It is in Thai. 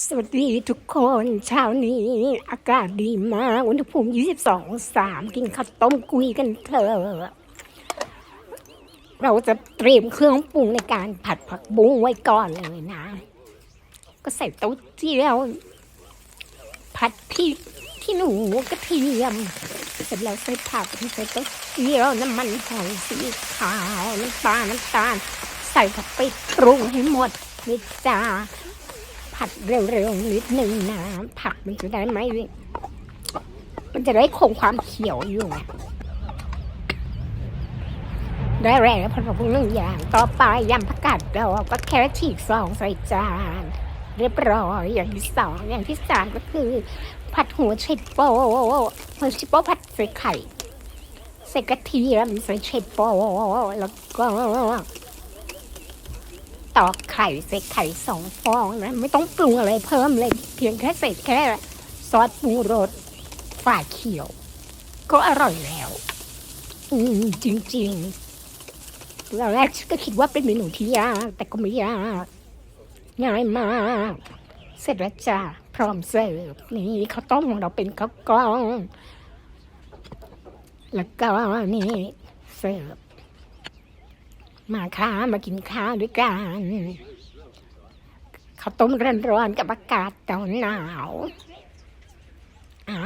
สวัสดีทุกคนเช้านี้ อากาศดีมาก อุณหภูมิ 22องศากินข้าวต้มกุยกันเถอะ เราจะเตรียมเครื่องปรุงในการผัดผักบุ้งไว้ก่อนเลยนะ ก็ใส่เต้าเจี้ยว ผัดพริกที่หนูกระเทียม เสร็จแล้วใส่ผักใส่เต้าเจี้ยวน้ำมันหอยสีขาวน้ำตาลน้ำตาล ใส่เข้าไปปรุงให้หมดนี่จ้า ผัดเร็วๆนิดหนึ่งนะผักมันจะได้ไหมมันจะได้คงความเขียวอยู่ไงได้แล้วผัดผักบุ้งหนึ่งอย่าง ต่อไปยำผักกาดดอกก็แค่ฉีกซองใส่จาน เรียบร้อยอย่างที่สองอย่างที่สามก็คือ ผัดหัวไชโป้หัวไชโป้ผัดใส่ไข่ใส่กระเทียมใส่ไชโป้แล้วก็ ตอกไข่ใส่ไข่สองฟองนะ ไม่ต้องปรุงอะไรเพิ่มเลย เพียงแค่ใส่แค่ซอสปรุงรสฝาเขียว ก็อร่อยแล้ว อืมจริงๆตอนแรกก็คิดว่าเป็นเมนูที่ยากแต่ก็ไม่ยากง่ายมากเสร็จแล้วจ้าพร้อมเสิร์ฟนี่ข้าวต้มของเราเป็นข้าวกล้อง แล้วก็นี่เสิร์ฟ มาค่ะมากินข้าวด้วยกันข้าวต้มร้อนๆกับอากาศหนาวอ้า